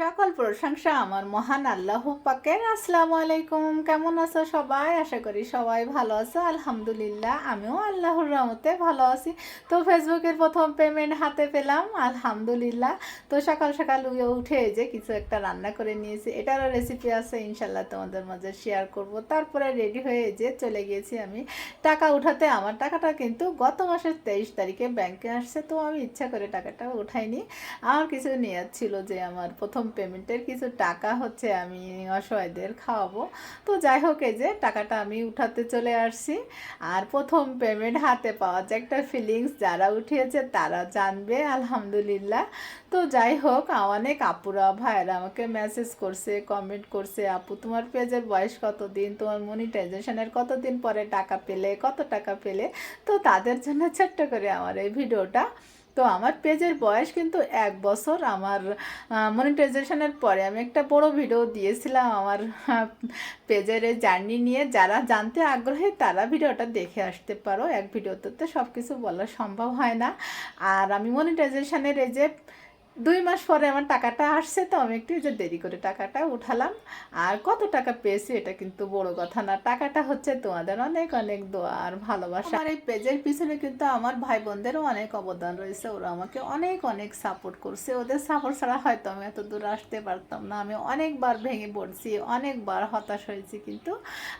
সকল প্রশংসা আমার মহান আল্লাহ পাকের আসসালামু আলাইকুম, কেমন আছো সবাই? আশা করি সবাই ভালো আছো। আলহামদুলিল্লাহ, আমিও আল্লাহর রহমতে ভালো আছি। তো ফেসবুকের প্রথম পেমেন্ট হাতে পেলাম, আলহামদুলিল্লাহ। তো সকাল সকাল উঠে যে কিছু একটা রান্না করে নিয়েছি। এটারও রেসিপি আছে ইনশাল্লাহ তোমাদের মাঝে শেয়ার করব। তারপরে রেডি হয়ে যে চলে গিয়েছি আমি। টাকা উঠাতে আমার টাকাটা কিন্তু গত মাসের তেইশ তারিখে ব্যাংকে আসছে, তো আমি ইচ্ছা করে টাকাটা উঠাইনি। আমার কিছু নেওয়ার ছিল যে আমার প্রথম পেমেন্টের কিছু টাকা হচ্ছে আমি অসহায়দের খাওয়াবো। তো যাই হোক, এই যে টাকাটা আমি উঠাতে চলে আসছি। আর প্রথম পেমেন্ট হাতে পাওয়া যে একটা ফিলিংস যারা উঠিয়েছে তারা জানবে, আলহামদুলিল্লাহ। তো যাই হোক, অনেক আপুরা, ভাইয়েরা আমাকে মেসেজ করছে কমেন্ট করছে, আপু, তোমার পেজের বয়স কতদিন? তোমার মনিটাইজেশনের কতদিন পরে টাকা পেলে? কত টাকা পেলে? তো তাদের জন্য ছোট্ট করে আমার এই ভিডিওটা তো আমার পেজের বয়স কিন্তু এক বছর। আমার মনিটাইজেশনের পরে আমি একটা বড় ভিডিও দিয়েছিলাম আমার পেজের জার্নি নিয়ে। যারা জানতে আগ্রহী, তারা ভিডিওটা দেখে আসতে পারো। এক ভিডিওতে তো সব কিছু বলা সম্ভব হয় না। আর আমি মনিটাইজেশনের এই যে দুই মাস পরে আমার টাকাটা আসছে তো আমি একটু যে দেরি করে টাকাটা উঠালাম। আর কত টাকা পেয়েছি এটা কিন্তু বড় কথা না। টাকাটা হচ্ছে তোমাদের অনেক অনেক দোয়া আর ভালোবাসা। আর এই পেজের পিছনে কিন্তু আমার ভাই বোনদেরও অনেক অবদান রয়েছে। ওরা আমাকে অনেক অনেক সাপোর্ট করছে। ওদের সাপোর্ট ছাড়া হয়তো আমি এত দূর আসতে পারতাম না। আমি অনেকবার ভেঙে পড়ছি, অনেকবার হতাশ হয়েছি কিন্তু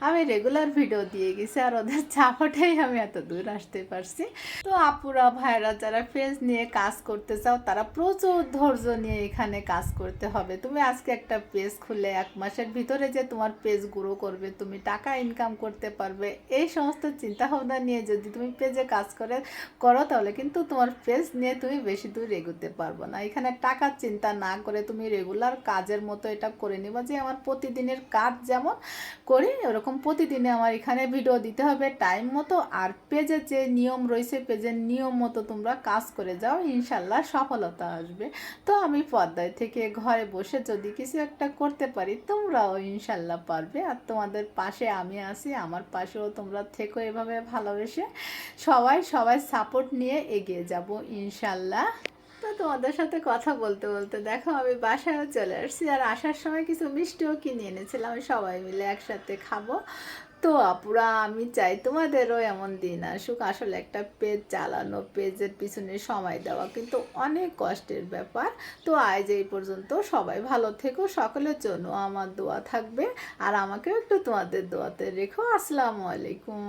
আমি রেগুলার ভিডিও দিয়ে গেছি আর ওদের সাপোর্টেই আমি এত দূর আসতে পারছি। তো আপুরা ভাইরা যারা পেজ নিয়ে কাজ করতে চাও, তারা প্রচুর ধৈর্য নিয়ে এখানে কাজ করতে হবে। তুমি আজকে একটা পেজ খুলে এক মাসের ভিতরে যে তোমার পেজ গ্রো করবে, তুমি টাকা ইনকাম করতে পারবে, এই সমস্ত চিন্তা ভাবনা নিয়ে যদি তুমি পেজে কাজ করে, করো, তাহলে কিন্তু তোমার পেজ নিয়ে তুমি বেশি দূর এগোতে পারব না। এখানে টাকার চিন্তা না করে তুমি রেগুলার কাজের মতো এটা করে নিবা যে আমার প্রতিদিনের কাজ যেমন করি, ওরকম প্রতিদিনে আমার এখানে ভিডিও দিতে হবে টাইম মতো, আর পেজের যে নিয়ম রয়েছে পেজের নিয়ম মতো তোমরা কাজ করে যাও, ইনশাল্লাহ সফলতা আসবে। তো আমি পর্দায় থেকে ঘরে বসে যদি কিছু একটা করতে পারি, তোমরাও ইনশাল্লাহ পারবে। আর তোমাদের পাশে আমি আছি, আমার পাশেও তোমরা থেকো এভাবে ভালোবেসে। সবাই সবাই সাপোর্ট নিয়ে এগিয়ে যাব ইনশাল্লাহ। তো তোমাদের সাথে কথা বলতে বলতে দেখো আমি বাসায়ও চলে আসছি। আর আসার সময় কিছু মিষ্টিও কিনে এনেছিলাম, সবাই মিলে একসাথে খাব। তো আপুরা, আমি চাই তোমাদেরও এমন দিন আসুক। আসলে একটা পেজ চালানো, পেজের পিছনে সময় দেওয়া কিন্তু অনেক কষ্টের ব্যাপার। তো আজ এই পর্যন্ত সবাই ভালো থেকো, সকলের জন্য আমার দোয়া থাকবে। আর আমাকেও একটু তোমাদের দোয়াতে রেখো। আসসালামু আলাইকুম।